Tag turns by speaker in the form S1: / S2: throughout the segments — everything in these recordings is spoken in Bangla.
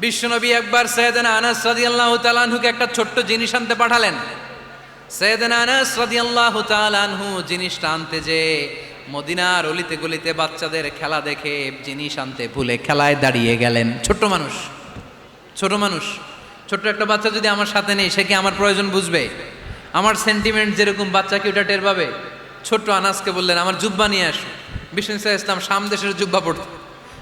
S1: বিশ্বনবী একবার সৈয়দনা আনাস রাদিয়াল্লাহু তাআলা আনহুকে একটা ছোট্ট জিনিস আনতে পাঠালেন। সৈয়দনা আনাস রাদিয়াল্লাহু তাআলা আনহু জিনিসটা আনতে যে মদিনার অলিতে গলিতে বাচ্চাদের খেলা দেখে জিনিস আনতে ভুলে খেলায় দাঁড়িয়ে গেলেন। ছোট্ট মানুষ, ছোট মানুষ, ছোট্ট একটা বাচ্চা যদি আমার সাথে নেই, সে কি আমার প্রয়োজন বুঝবে? আমার সেন্টিমেন্ট যেরকম বাচ্চা কি ওটা টের পাবে? ছোট্ট আনাসকে বললেন, আমার জুব্বা নিয়ে আসো। ইসা ইসলাম শাম দেশের জুব্বা পড়তো।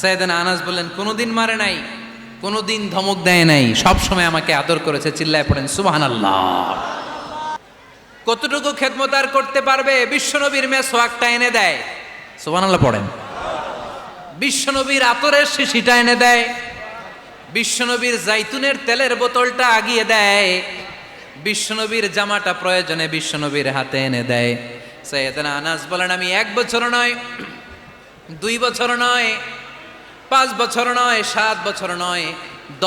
S1: সৈয়দানা আনাস বললেন, কোনোদিন মারে নাই, কোনোদিন ধমক দেয় নাই, সব সময় আমাকে আদর করেছে, চিল্লায় পড়েন, সুবহানাল্লাহ। কতটুকু খেদমত আর করতে পারবে? বিশ্বনবীর মেয়ে সোয়াকটা এনে দেয়, সুবহানাল্লাহ পড়েন। বিশ্বনবীর আতরের শিশিটা এনে দেয়, বিশ্বনবীর জাইতুনের তেলের বোতলটা আগিয়ে দেয়, বিশ্বনবীর জামাটা প্রয়োজনে বিশ্বনবীর হাতে এনে দেয়। সৈয়দনা আনাস বলেন, আমি এক বছর নয়, দুই বছর নয় পাঁচ বছর নয়, সাত বছর নয়,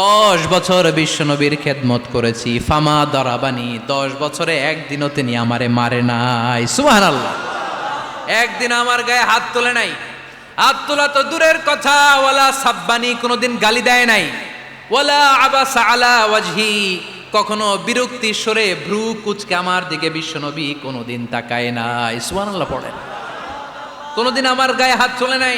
S1: দশ বছর বিশ্বনবীর খেদমত করেছি। ফামা দরাবানি, দশ বছরে একদিনও তিনি আমারে মারে নাই। সুহান আল্লাহ একদিন আমার গায়ে হাত তোলে নাই। হাত তোলা তো দূরের কথা ওলা সাব্বানি কোনোদিন গালি দেয় নাই। ওলা আবাসা আলা ওয়াজহি, কখনো বিরক্তি সরে ভ্রু কুচকে আমার দিকে বিশ্বনবী কোনোদিন তাকায় নাই। সুহান আল্লাহ পড়ে কোনোদিন আমার গায়ে হাত তোলে নাই।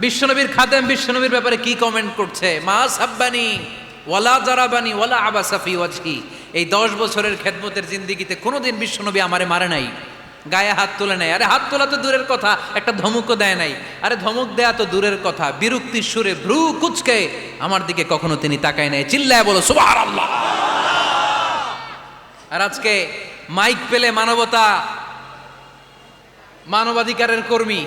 S1: বিশ্বনবীর খাদেম বিশ্বনবীর ব্যাপারে কি কমেন্ট করছে? মা সাব্বানি, ওয়ালা জারাবানি, ওয়ালা আবাসাফি ওয়াজহি। এই দশ বছরের খেদমতের জিন্দিগিতে কোনোদিন বিশ্বনবী আমারে মারে নাই। গায়ে হাত তোলে নাই। আরে হাত তোলা তো দূরের কথা, একটা ধমকও দেয় নাই। আরে ধমক দেয়া তো দূরের কথা। বিরক্তির সুরে ভ্রু কুচকে আমার দিকে কখনো তিনি তাকায় নাই। চিল্লায় বলো, সুবহানাল্লাহ! আর আজকে মাইক পেলে মানবতা, মানবাধিকারের কর্মী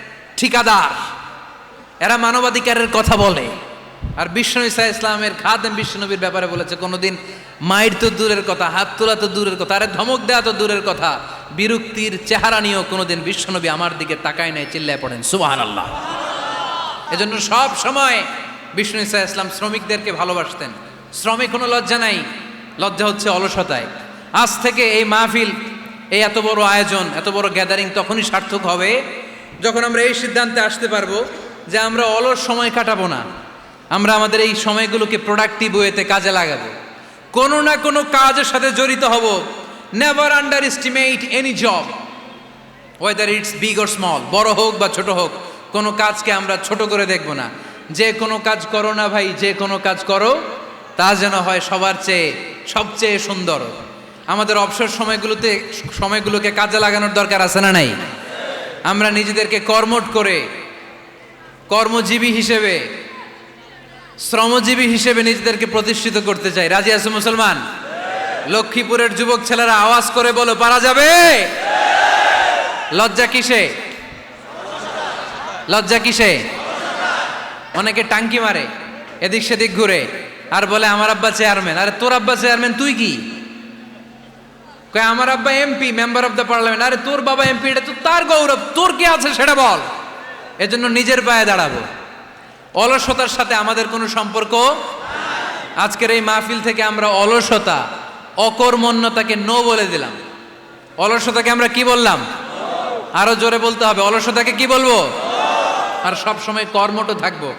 S1: ঠিকাদার। এরা মানবাধিকারের কথা বলে। আর বিষ্ণু ইসা ইসলামের খাদেম বিষ্ণুনবীর ব্যাপারে বলেছে, কোনোদিন মায়ের তো দূরের কথা, হাত তোলা তো দূরের কথা, আরে ধমক দেওয়া তো দূরের কথা। বিরক্তির চেহারা নিয়েও কোনোদিন বিশ্বনবী আমার দিকে তাকায় নাই, চিল্লায় পড়েন। সুবাহ আল্লাহ এজন্য সব সময় বিষ্ণু ইসা ইসলাম শ্রমিকদেরকে ভালোবাসতেন। শ্রমিক কোনো লজ্জা নাই। লজ্জা হচ্ছে অলসতায়। আজ থেকে এই মাহফিল, এই এত বড় আয়োজন, এত বড় গ্যাদারিং তখনই সার্থক হবে যখন আমরা এই সিদ্ধান্তে আসতে পারব যে আমরা অলস সময় কাটাবো না, আমরা আমাদের এই সময়গুলোকে প্রোডাক্টিভ ওয়েতে কাজে লাগাবো। কোনো না কোনো কাজের সাথে জড়িত হব। Never underestimate any job whether it's big or small বড় হোক বা ছোট হোক, কোনো কাজকে আমরা ছোট করে দেখব না। যে কোনো কাজ করো না ভাই, যে কোনো কাজ করো, তা যেন হয় সবার চেয়ে, সবচেয়ে সুন্দর। আমাদের অবসর সময়গুলোতে, সময়গুলোকে কাজে লাগানোর দরকার আছে না নাই? আমরা নিজেদেরকে কর্মট করে, কর্মজীবী হিসেবে, শ্রমজীবী হিসেবে নিজেদেরকে প্রতিষ্ঠিত করতে চাই। রাজি আছে মুসলমান? লক্ষ্মীপুরের যুবক ছেলেরা আওয়াজ করে বলো, পারা যাবে? লজ্জা কিসে? লজ্জা কিসে? অনেকে টাঙ্কি মারে, এদিক সেদিক ঘুরে, আর বলে, আমার আব্বা চেয়ারম্যান। আরে, তোর আব্বা চেয়ারম্যান তুই কি? কয়, আমার আব্বা MP member of the parliament আরে, তোর বাবা এমপি এটা তো তার গৌরব। তোর কি আছে সেটা বল। এজন্য নিজের পায়ে দাঁড়াবো। অলসতার সাথে আমাদের কোনো সম্পর্ক আজকের এই মাহফিল থেকে আমরা অলসতা, অকর্মণ্যতাকে নো বলে দিলাম। অলসতাকে আমরা কি বললাম? আরও জোরে বলতে হবে। অলসতাকে কি বলব? আর সব সময় কর্মঠ থাকব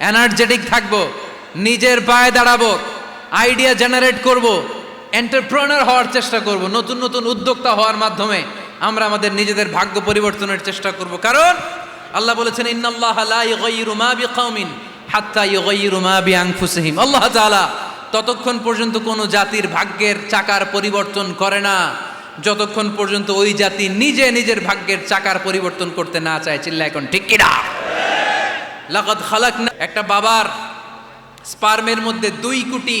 S1: এনার্জেটিক থাকব, নিজের পায়ে দাঁড়াবো আইডিয়া জেনারেট করব এন্টারপ্রেনার হওয়ার চেষ্টা করব, নতুন নতুন উদ্যোক্তা হওয়ার মাধ্যমে আমরা আমাদের নিজেদের ভাগ্য পরিবর্তনের চেষ্টা করব। কারণ আল্লাহ বলেছেন আল্লাহ ততক্ষণ পর্যন্ত কোনো জাতির ভাগ্যের চাকার পরিবর্তন করে না। যতক্ষণ পর্যন্ত ওই জাতি নিজে নিজের ভাগ্যের চাকার পরিবর্তন করতে না চায় চিল্লা এখন ঠিক কিনা? লাকাদ খালাকনা একটা বাবার স্পার্মের মধ্যে দুই কোটি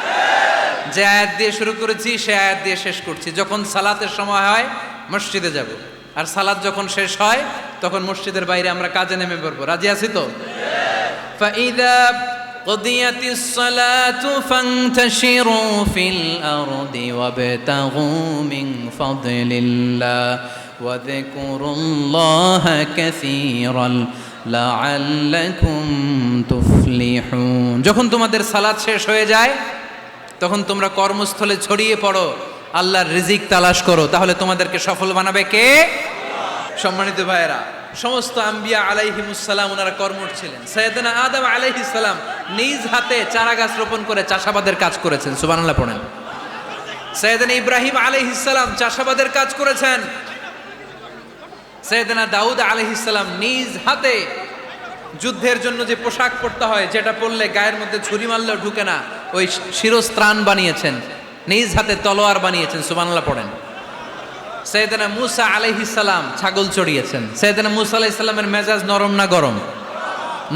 S1: যে আয়াত দিয়ে শুরু করেছি সে আয়াত দিয়ে শেষ করছি যখন সালাতের সময় হয় মসজিদে যাব আর সালাত যখন শেষ হয় তখন মসজিদের বাইরে আমরা কাজে নেমে পড়বো রাজি আছি তো فإذا قضيت الصلاة فانتشروا في الأرض وابتغوا من فضل الله واذكروا الله كثيرا لعلكم تفلحون যখন তোমাদের সালাত শেষ হয়ে যায় তখন তোমরা কর্মস্থলে ছড়িয়ে পড়ো, আল্লাহর রিজিক তালাশ করো। তাহলে তোমাদেরকে সফল বানাবে কে? সম্মানিত ভাইয়েরা, সমস্ত আম্বিয়া আলাইহিমুসালাম ওনারা কর্মঠ ছিলেন। সৈয়দনা আদম আলাইহিসালাম নিজ হাতে চারা গাছ রোপণ করে চাষাবাদের কাজ করেছেন। সুবহানাল্লাহ পড়েন। সৈয়দনা ইব্রাহিম আলাইহিসালাম চাষাবাদের কাজ করেছেন। সৈয়দনা দাউদ আলাইহিসালাম নিজ হাতে যুদ্ধের জন্য যে পোশাক পরতে হয়, যেটা পরলে গায়ের মধ্যে ছুরি মারলেও ঢুকে না ওই শিরস্ত্রাণ বানিয়েছেন, নিজ হাতে তলোয়ার বানিয়েছেন, সুবহানাল্লাহ পড়েন। সৈয়দনা মুসা আলাইহিসাল্লাম ছাগল চড়িয়েছেন। সৈয়দনা মুসা আলাইহিসাল্লামের মেজাজ নরম না গরম?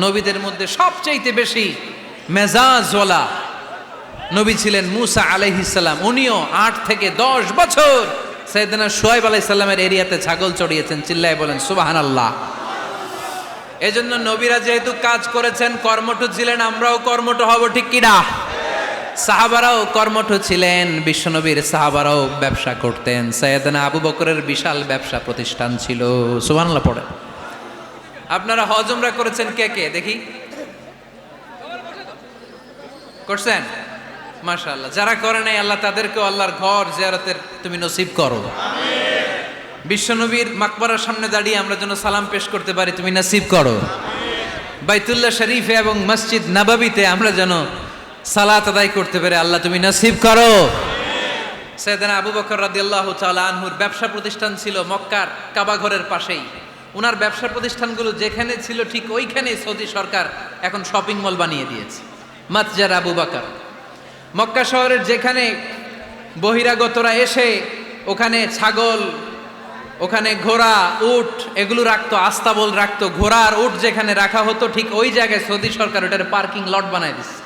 S1: নবীদের মধ্যে সবচাইতে বেশি মেজাজওয়ালা নবী ছিলেন মুসা আলাইহিসাল্লাম উনিও আট থেকে দশ বছর সৈয়দনা সোয়াইব আলাইসাল্লামের এরিয়াতে ছাগল চড়িয়েছেন, চিল্লায় বলেন সুবাহান আল্লাহ এজন্য নবীরা যেহেতু কাজ করেছেন কর্মঠ ছিলেন, আমরাও কর্মঠ হব, ঠিক কিনা? সাহাবারাও কর্মঠ ছিলেন বিশ্বনবীর সাহাবারাও ব্যবসা করতেন। সৈয়দনা আবু বকরের বিশাল ব্যবসা প্রতিষ্ঠান ছিল। সুবহানাল্লাহ পড়ে আপনারা হজমরা করেছেন কে কে? দেখি। করছেন? মাশাআল্লাহ। যারা করে নাই আল্লাহ তাদেরকেও আল্লাহর ঘর জিয়ারতের তুমি নসিব করো। বিশ্বনবীর মাকবরার সামনে দাঁড়িয়ে আমরা যেন সালাম পেশ করতে পারি তুমি নসিব করো। বাইতুল্লাহ শরীফে এবং মসজিদ নাবাবিতে আমরা যেন সালাত আদায় করতে পারি আল্লাহ তুমি নসিব করো। সৈয়দানা আবু বকর রাদিয়াল্লাহু তাআলা আনহুর ব্যবসা প্রতিষ্ঠান ছিল মক্কার কাবা ঘরের পাশেই। ওনার ব্যবসা প্রতিষ্ঠানগুলো যেখানে ছিল ঠিক ওইখানে সৌদি সরকার এখন শপিং মল বানিয়ে দিয়েছে। মাতজার আবু বকর। মক্কা শহরের যেখানে বহিরাগতরা এসে ওখানে ছাগল, ওখানে ঘোড়া, উট এগুলো রাখতো, আস্তাবল রাখতো, ঘোড়া আর উট যেখানে রাখা হতো ঠিক ওই জায়গায় সৌদি সরকার ওটার পার্কিং লট বানায় দিচ্ছে।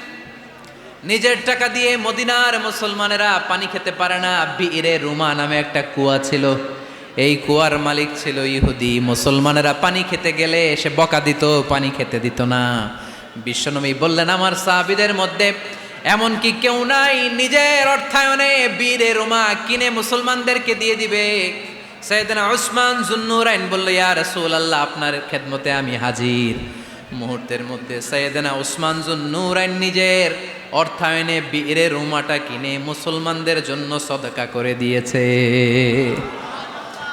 S1: নিজের টাকা দিয়ে মদিনার মুসলমানেরা পানি খেতে পারে না। বীরে রুমা নামে একটা কুয়া ছিল। এই কুয়ার মালিক ছিল ইহুদি। মুসলমানেরা পানি খেতে গেলে সে বকা দিত, পানি খেতে দিত না। বিশ্বনবী বললেন, আমার সাহাবিদের মধ্যে এমন কি কেউ নাই, নিজের অর্থায়নে বীরে রুমা কিনে মুসলমানদেরকে দিয়ে দিবে। সৈয়দনা ওসমান জুন্নুরাইন বলল, ইয়া রাসূলুল্লাহ, আপনার খেদমতে আমি হাজির। মুহূর্তের মধ্যে সৈয়দনা ওসমান জুন্নুরাইন নিজের অর্থায়নে বীরে রুমাটা কিনে মুসলমানদের জন্য সদকা করে দিয়েছে।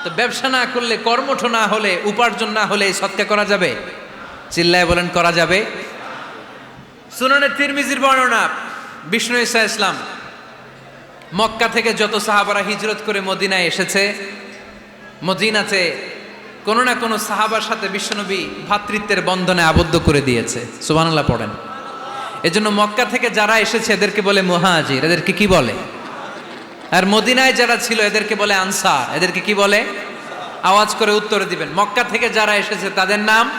S1: তো ব্যবসা না করলে, কর্মঠ না হলে, উপার্জন না হলে সৎকা করা যাবে? চিল্লায় বলেন, করা যাবে? সুনানের তিরমিজির বর্ণনা, বিষ্ণু ইসা ইসলাম, মক্কা থেকে যত সাহাবারা হিজরত করে মদিনায় এসেছে, মদিনাতে কোনো না কোনো সাহাবার সাথে বিশ্বনবী ভ্রাতৃত্বের বন্ধনে আবদ্ধ করে দিয়েছে। সুবহানাল্লাহ পড়েন। এজন্য মক্কা থেকে যারা এসেছে, এদেরকে বলে মুহাজির, এদেরকে কি বলে? আর মদিনায় যারা ছিল, এদেরকে বলে আনসার, এদেরকে কি বলে? আওয়াজ করে উত্তর দিবেন। মক্কা থেকে যারা এসেছে, তাদের নাম?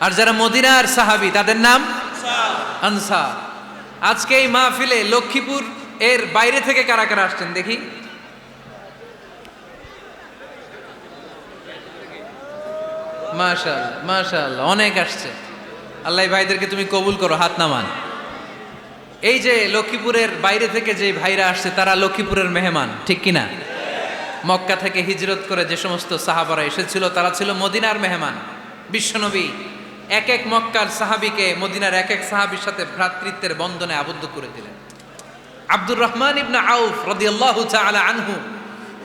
S1: আর যারা মদিনার সাহাবি, তাদের নাম? আনসার। আজকে এই মাহফিলে লক্ষ্মীপুর এর বাইরে থেকে কারা কারা আসছেন দেখি? মাশাল মাশাল অনেক আসছে। আল্লাহ ভাইদেরকে তুমি কবুল করো, হাত নামান। এই যে লক্ষ্মীপুরের বাইরে থেকে যে ভাইরা আসছে, তারা লক্ষ্মীপুরের মেহমান, ঠিক কিনা? মক্কা থেকে হিজরত করে যে সমস্ত সাহাবারা এসেছিল, তারা ছিল মদিনার মেহমান। বিশ্বনবী এক এক মক্কার সাহাবিকে মদিনার এক এক সাহাবির সাথে ভ্রাতৃত্বের বন্ধনে আবদ্ধ করে দিলেন। আব্দুর রহমান ইবনা আউফ রদিয়াল্লাহু আনহু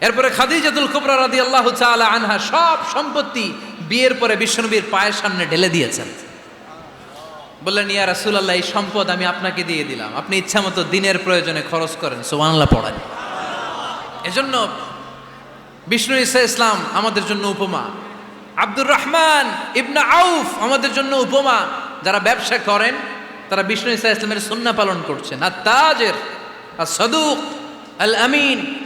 S1: এরপরে খাদিজাতুল কুবরা রাদি আল্লাহ চালা আনহা সব সম্পত্তি বিয়ের পরে বিষ্ণুবীর পায়ের সামনে ঢেলে দিয়েছেন। বললেন, ইয়া রাসূলুল্লাহ, এই সম্পদ আমি আপনাকে দিয়ে দিলাম। আপনি ইচ্ছা মতো দিনের প্রয়োজনে খরচ করেন। সুবহানাল্লাহ, পড়েন। এজন্য বিষ্ণু ইসা ইসলাম আমাদের জন্য উপমা। আব্দুর রহমান ইবনা আউফ আমাদের জন্য উপমা। যারা ব্যবসা করেন, তারা বিষ্ণু ইসা ইসলামের সুন্না পালন করছেন। আর তাজের আর সদুক আল আমিন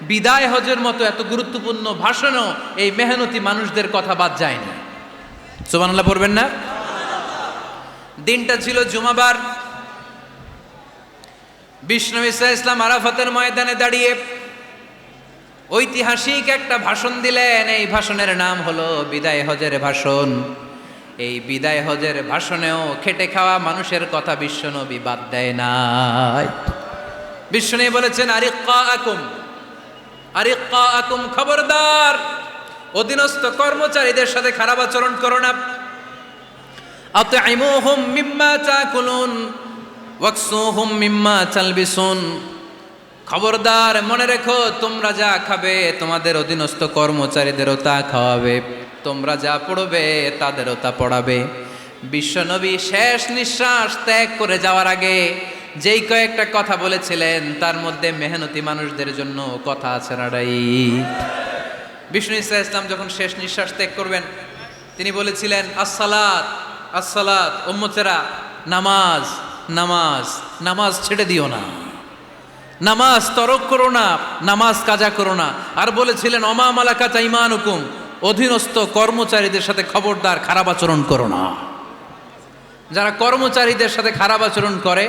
S1: বিদায় হজের মতো এত গুরুত্বপূর্ণ ভাষণও এই মেহনতি মানুষদের কথা বাদ যায়নি। সোমানাল্লাহ পড়বেন না? দিনটা ছিল জুমাবার। বিষ্ণু ইসা ইসলাম আরাফাতের ময়দানে দাঁড়িয়ে ঐতিহাসিক একটা ভাষণ দিলেন। এই ভাষণের নাম হলো বিদায় হজের ভাষণ। এই বিদায় হজের ভাষণেও খেটে খাওয়া মানুষের কথা বিশ্বনবী বাদ দেয় নাই। বিশ্বনবী বলেছেন আরিক্কা আকুম আরিক্কা আকুম খবরদার। অধীনস্থ কর্মচারীদের সাথে খারাপ আচরণ করো না। আতইমুহুম মিম্মা তাকুলুন, ওয়াকসুহুম মিম্মা তালবিসুন। খবরদার, মনে রেখো, তোমরা যা খাবে, তোমাদের অধীনস্থ কর্মচারীদেরও তা খাওয়াবে। তোমরা যা পড়বে, তাদেরও তা পড়াবে। বিশ্বনবী শেষ নিঃশ্বাস ত্যাগ করে যাওয়ার আগে যেই কয়েকটা কথা বলেছিলেন, তার মধ্যে মেহনতি মানুষদের জন্য কথা আছে নাড়াই বিষ্ণু ইসা ইসলাম যখন শেষ নিঃশ্বাস ত্যাগ করবেন, তিনি বলেছিলেন, আসসালাত আসসালাত, উম্মতেরা, নামাজ নামাজ নামাজ ছেড়ে দিও না। নামাজ তরক করো না, নামাজ কাজা করো না। আর বলেছিলেন, অমা মালাকা চাইমান হুকুম অধীনস্থ কর্মচারীদের সাথে খবরদার খারাপ আচরণ করো না। যারা কর্মচারীদের সাথে খারাপ আচরণ করে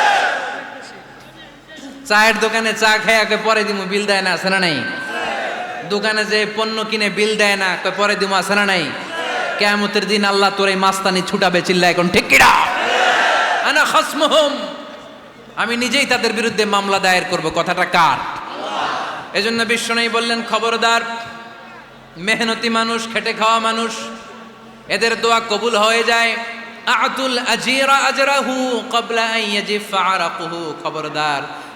S1: চায়ের দোকানে চা খায় পরে দিমু, বিল দেয় না, আছে না নাই? দোকানে যে পণ্য কিনে বিল দেয় না পরে দিমু, আছে না নাই? কেয়ামতের দিন আল্লাহ তোর এই মাস্তানি ছুটাবে চিল্লা এখন ঠিক কিরা আনা খাসমুহুম। আমি নিজেই তাদের বিরুদ্ধে মামলা দায়ের করব, কথাটা কার? এজন্য বিশ্বনবী বললেন, খবরদার, মেহনতি মানুষ, খেটে খাওয়া মানুষ, এদের দোয়া কবুল হয়ে যায়। আতুল আজিরা আজরাহু ক্বাবলা আন ইয়াজিফা আরাকুহু। খবরদার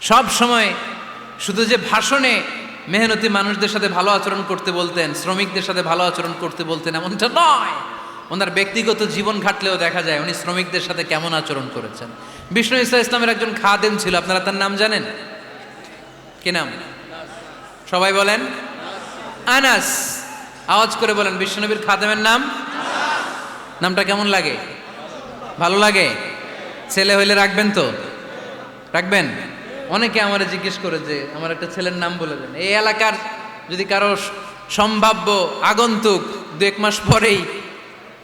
S1: সব সময় শুধু যে ভাষণে মেহনতি মানুষদের সাথে ভালো আচরণ করতে বলতেন, শ্রমিকদের সাথে ভালো আচরণ করতে বলতেন এমনটা নয়। ওনার ব্যক্তিগত জীবন ঘাটলেও দেখা যায় উনি শ্রমিকদের সাথে কেমন আচরণ করেছেন। বিষ্ণু ইসা ইসলামের একজন খাদেম ছিল, আপনারা তার নাম জানেন? কি নাম? সবাই বলেন? আনাস। আওয়াজ করে বলেন বিশ্বনবীর খাদেমের নাম? নামটা কেমন লাগে? ভালো লাগে? ছেলে হইলে রাখবেন তো? রাখবেন? অনেকে আমার জিজ্ঞেস করে যে, আমার একটা ছেলের নাম বলে দেন। এই এলাকার যদি কারও সম্ভাব্য আগন্তুক দু এক মাস পরেই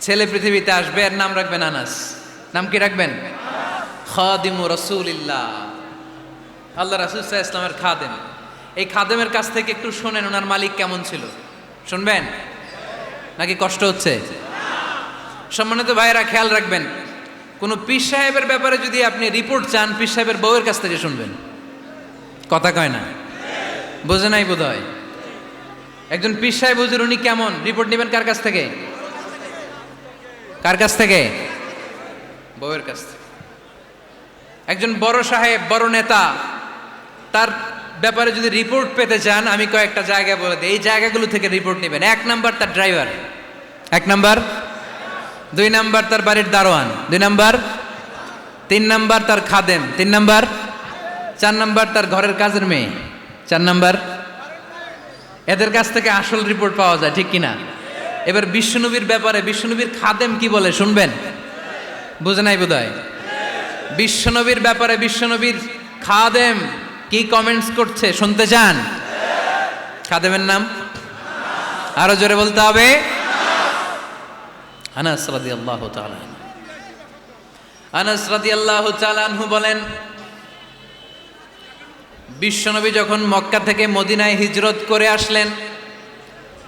S1: ছেলে পৃথিবীতে আসবে, এর নাম রাখবেন আনাস। নাম কি রাখবেন? খাদিমু রসুলিল্লাহ। আল্লাহ রাসুল সাহা ইসলামের খাদেম। এই খাদেমের কাছ থেকে একটু শোনেন, ওনার মালিক কেমন ছিল। শুনবেন? নাকি কষ্ট হচ্ছে? সম্মানিত ভাইয়েরা, খেয়াল রাখবেন, কোনো পীর সাহেবের ব্যাপারে যদি আপনি রিপোর্ট চান, পীর সাহেবের বউয়ের কাছ থেকে শুনবেন। কথা কয় না? বোঝে নাই বোধ হয় একজন পীর সাহেব উনি কেমন? রিপোর্ট নেবেন কার কাছ থেকে? কার কাছ থেকে? বউয়ের কাছ থেকে। একজন বড় সাহেব, বড় নেতা, তার ব্যাপারে যদি রিপোর্ট পেতে চান, আমি কয়েকটা জায়গা বলে দিই। এই জায়গাগুলো থেকে রিপোর্ট নেবেন। এক নাম্বার তার ড্রাইভার এক নাম্বার। দুই নাম্বার তার বাড়ির দারোয়ান। দুই নাম্বার। তিন নাম্বার তার খাদেম। তিন নাম্বার। চার নাম্বার তার ঘরের কাজের মেয়ে। চার নাম্বার। এদের কাছ থেকে আসল রিপোর্ট পাওয়া যায়, ঠিক কিনা? এবার বিশ্বনবীর ব্যাপারে, বিশ্বনবীর খাদেম কি বলে শুনবেন? বুঝে নাই বোধ হয় বিশ্বনবীর ব্যাপারে বিশ্বনবীর খাদেম কি কমেন্টস করছে শুনতে চান? খাদেমের নাম? আরও জোরে বলতে হবে। আনাস রাদিয়াল্লাহু তাআলা আনাস তাআলা আনহু বলেন বিশ্বনবী যখন মক্কা থেকে মদিনায় হিজরত করে আসলেন,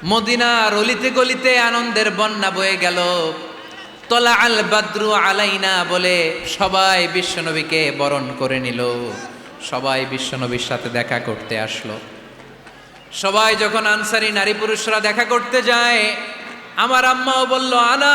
S1: মদিনার অলিতে গলিতে আনন্দের বন্যা বয়ে গেল। তলা আল বাদ্রু আলাইনা বলে সবাই বিশ্বনবীকে বরণ করে নিল। সবাই বিশ্বনবীর সাথে দেখা করতে আসলো। সবাই যখন আনসারি নারী পুরুষরা দেখা করতে যায়, আমার আম্মাও বলল, আনা